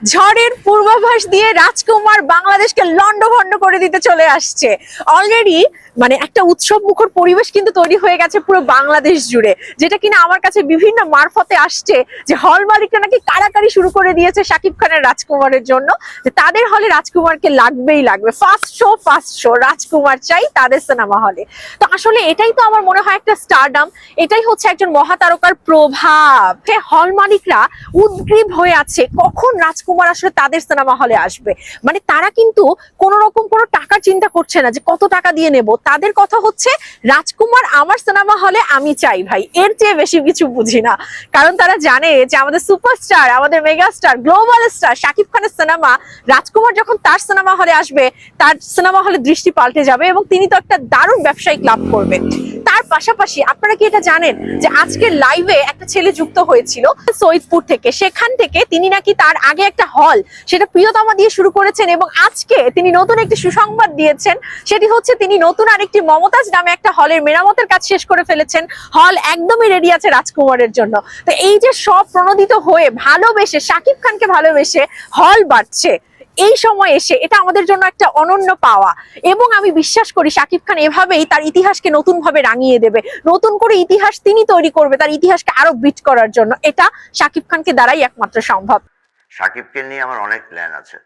ঝড়ের পূর্বাভাস দিয়ে রাজকুমার বাংলাদেশকে লন্ডভন্ড করে দিতে চলে আসছে। অলরেডি মানে একটা উৎসব মুখর পরিবেশ কিন্তু তৈরি হয়ে গেছে পুরো বাংলাদেশ জুড়ে, যেটা কিনা আমার কাছে বিভিন্ন মারফতে আসছে যে হল মালিকরা নাকি কারাকারি শুরু করে দিয়েছে শাকিব খানের রাজকুমারের জন্য, যে তাদের হলে রাজকুমারকে লাগবেই লাগবে। First show first show Rajkumar চাই তাদের সিনেমা হলে। তো আসলে এটাই তো আমার মনে হয় একটা স্টারডাম এটাই হচ্ছে একজন মহাতারকার প্রভাব। হ্যাঁ হল মালিকরা উদ্গ্রীব হয়ে আছে, কখন রাজকুমার আসলে তাদের সিনেমা হলে আসবে? মানে তারা কিন্তু কোন রকম কোনো টাকার চিন্তা করছে না যে কত টাকা দিয়ে নেব তাদের কথা হচ্ছে, রাজকুমার আমার সিনেমা হলে আমি চাই ভাই। এর চেয়ে বেশি কিছু বুঝি না। কারণ তারা জানে যে আমাদের সুপারস্টার আমাদের মেগাস্টার গ্লোবাল স্টার শাকিব খানের সিনেমা রাজকুমার যখন তার সিনেমা হলে আসবে, তার সিনেমা হলে দৃষ্টি পাল্টে যাবে এবং তিনি তো একটা দারুণ ব্যবসায়িক লাভ করবেন। তার পাশাপাশি আপনারা কি এটা জানেন যে আজকে লাইভে একটা ছেলে যুক্ত হয়েছিল সৈয়দপুর থেকে। সেখান থেকে তিনি নাকি তার আগে একটা হল সেটা প্রিয়তমা দিয়ে শুরু করেছেন এবং আজকে তিনি নতুন একটি সুসংবাদ দিয়েছেন। সেটি হচ্ছে তিনি নতুন আরেকটি মমতাজ নামে একটা হলের মেরামতের কাজ শেষ করে ফেলেছেন। হল একদমই রেডি আছে রাজকুমারের জন্য। তো এই যে সব প্রণোদিত হয়ে ভালোবেসে, শাকিব খানকে ভালোবেসে হল বাড়ছে, এই সময় এসে এটা আমাদের জন্য একটা অনন্য পাওয়া। এবং আমি বিশ্বাস করি শাকিব খান এভাবেই তার ইতিহাসকে নতুন ভাবে রাঙিয়ে দেবে। নতুন করে ইতিহাস তিনি তৈরি করবে, তার ইতিহাসকে আরও বিট করার জন্য। এটা শাকিব খানকে দ্বারাই একমাত্র সম্ভব। সাকিবকে নিয়ে আমার অনেক প্ল্যান আছে।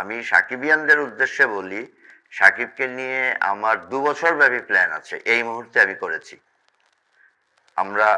আমি সাকিবিয়ানদের উদ্দেশ্যে বলি সাকিবকে নিয়ে আমার দু বছর ব্যাপী প্ল্যান আছে, এই মুহূর্তে আমি করেছি। আমরা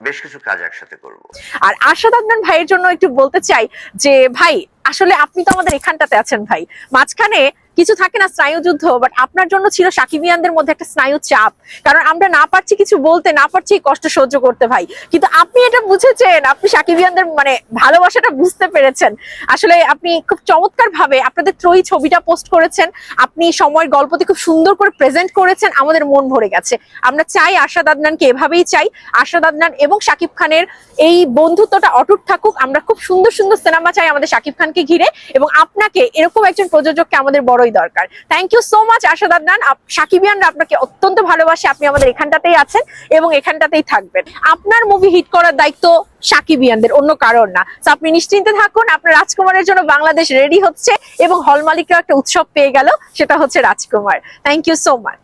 বেশ কিছু কাজ একসাথে করব। আর আশাদ আদনান ভাইয়ের জন্য একটু বলতে চাই যে, ভাই, আসলে আপনি তো আমাদের এখানটাতে আছেন ভাই। মাঝখানে কিছু থাকে না স্নায়ু যুদ্ধ বাট আপনার জন্য ছিল সাকিবিয়ানদের মধ্যে একটা স্নায়ু চাপ কারণ আমরা না পারছি কিছু বলতে, না পারছি কষ্ট সহ্য করতে ভাই। কিন্তু আপনি এটা বুঝেছেন, আপনি সাকিবিয়ানদের মানে ভালোবাসাটা বুঝতে পেরেছেন। আসলে আপনি খুব চমৎকার ভাবে আপনাদের ত্রয়ী ছবিটা পোস্ট করেছেন। আপনি সময়ের গল্পটি খুব সুন্দর করে প্রেজেন্ট করেছেন, আমাদের মন ভরে গেছে। আমরা চাই আশাদ আদনানকে এভাবেই চাই। আশাদ আদনান এবং শাকিব খানের এই বন্ধুত্বটা অটুট থাকুক। আমরা খুব সুন্দর সুন্দর সিনেমা চাই আমাদের শাকিব খানকে ঘিরে এবং আপনাকে এরকম একজন প্রযোজককে আমাদের বড়ই দরকার। Thank you so much Ashad Adnan সাকিবিয়ানরা আপনাকে অত্যন্ত ভালোবাসে। আপনি আমাদের এখানটাতেই আছেন এবং এখানটাতেই থাকবেন। আপনার মুভি হিট করার দায়িত্ব সাকিবিয়ানদের অন্য কারণ না। তো আপনি নিশ্চিন্তে থাকুন, আপনার রাজকুমারের জন্য বাংলাদেশ রেডি হচ্ছে এবং হল মালিকরা একটা উৎসব পেয়ে গেল, সেটা হচ্ছে Rajkumar. Thank you so much